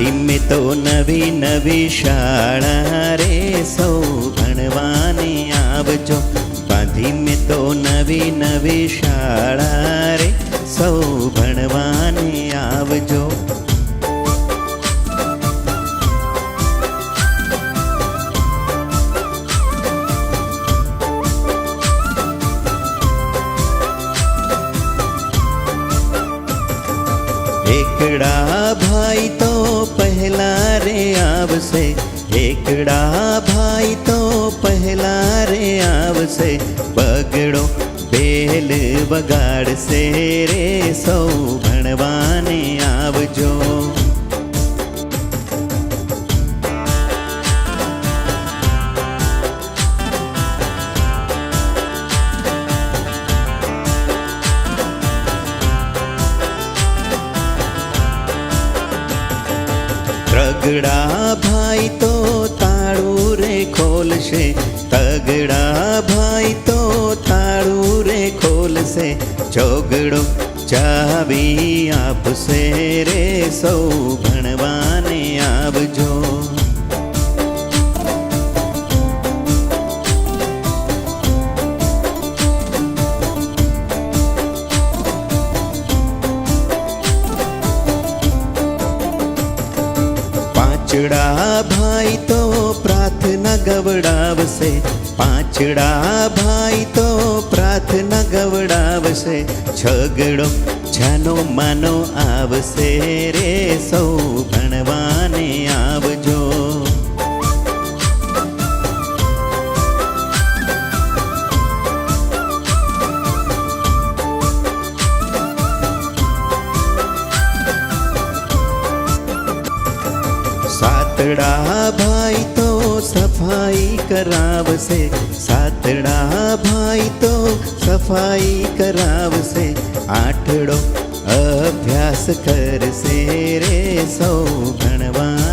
બાંધી મેં તો નવી નવી શાળા રે સૌ ભણવાને આવજો. ધીમે તો નવી નવી શાળા રે સૌ ભણવાને આવજો. એકડા ભાઈ તો પહેલા રે આવશે. એકડા ભાઈ તો પહેલા રે આવશે. બગડો બેલ વગાડશે રે સૌ ભણવાને રગડા ભાઈ તો તાળું રે ખોલશે. તગડા ભાઈ તો તાળું રે ખોલશે. ચોગડો ચાવી આપશે રે સૌ ભણવાને આવજો. પાંચડા ભાઈ તો પ્રાર્થના ગવડાવશે પાંચડા ભાઈ તો પ્રાર્થના ગવડાવશે છગડો જાનો માનો આવશે રે સૌ ભણવાને સાતડા ભાઈ તો સફાઈ કરાવશે. સાતડા ભાઈ તો સફાઈ કરાવશે. આઠડો અભ્યાસ કરશે રે સૌ ભણવાને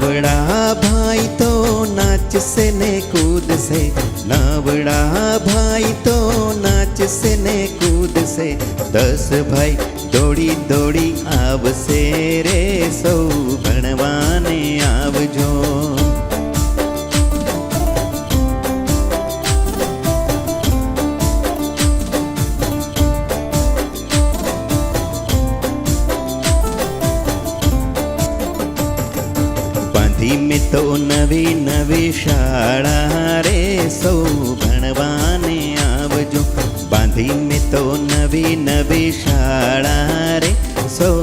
નવડા ભાઈ તો નાચશે ને કૂદશે. નાવડા ભાઈ તો નાચશે ને કૂદશે. દસ ભાઈ દોડી દોડી આવશે રે સૌ ભણવાને આવજો. બાંધી મેં તો નવી નવી શાળા રે સૌ ભણવાને આવજો. બાંધી મેં તો નવી નવી શાળા રે સૌ